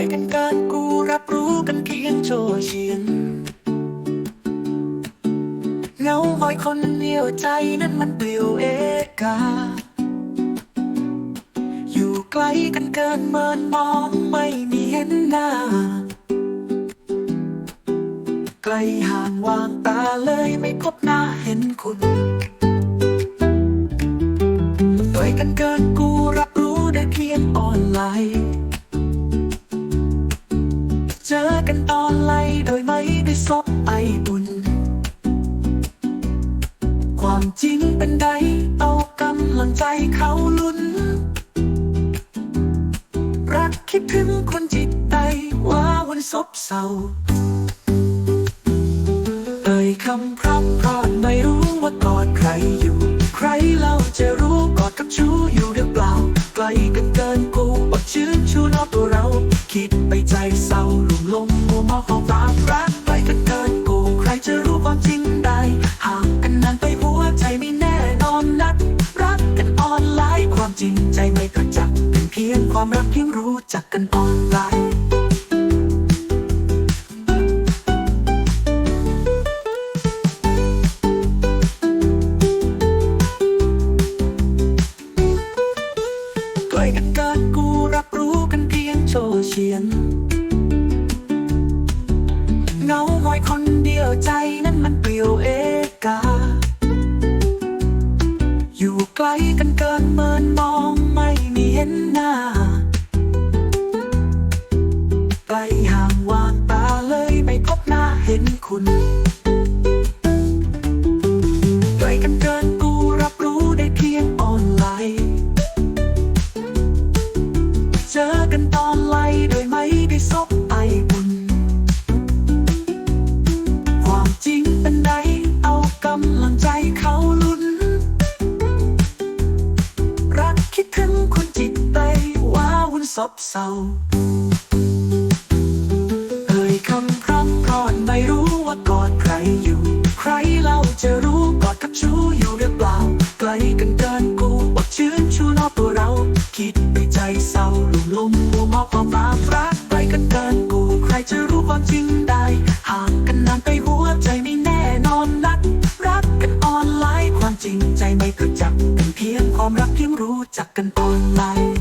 ลกันการกูรับรู้กันเพียงโจเชียนเงาหอยคนเดียวใจนั้นมันเปลี่ยวเอกา อยู่ไกลกันเกินเมินมองไม่มีเห็นหน้า ไกลห่างวางตาเลยไม่พบหน้าเห็นคุณต่อยกันเกินกูรับรู้ได้เพียงออนไลน์ ได้ซบไอบุญ ความจริงเป็นใดเอากำลังใจเขาลุ้น รักคิดถึงคนจิตใจว่าวันซบเศร้าเอ่ยคำพร่ำพรอนไม่รู้ว่ากอดใครอยู่ ใครเล่าจะรู้กอดกับชูอยู่หรือเปล่าไกลกันเกินกูบอกชื่นชูนอกตัวเรา คิดไปใจเศร้าหลุ่มลงมัวเมาของตามรัก จริงใจไม่กระจับเป็นเพียงความรักที่รู้จักกันออนไลน์ใกล้กันเกินกูรับรู้กันเพียงโชเชียน เงาหอยคนเดียวใจ ลกันเกินเมินมองไม่มีเห็นหน้าไกลห่างวางตาเลยไม่พบหน้าเห็นคุณ ซบเศร้าเอ่ยคำพร่ำพรอนไม่รู้ว่ากอดใครอยู่ ใครเล่าจะรู้กอดกับชูอยู่หรือเปล่า ไกลกันเกินกูบอกชื่นชูนอกตัวเรา คิดไปใจเศร้าลุ่มลมมัวเมาความรักรักไกลกันเกินกู ใครจะรู้ความจริงได้ ห่างกันนานไปหัวใจไม่แน่นอนนัก รักกันออนไลน์ความจริงใจไม่กระจับเป็นเพียงความรักที่รู้จักกันออนไลน์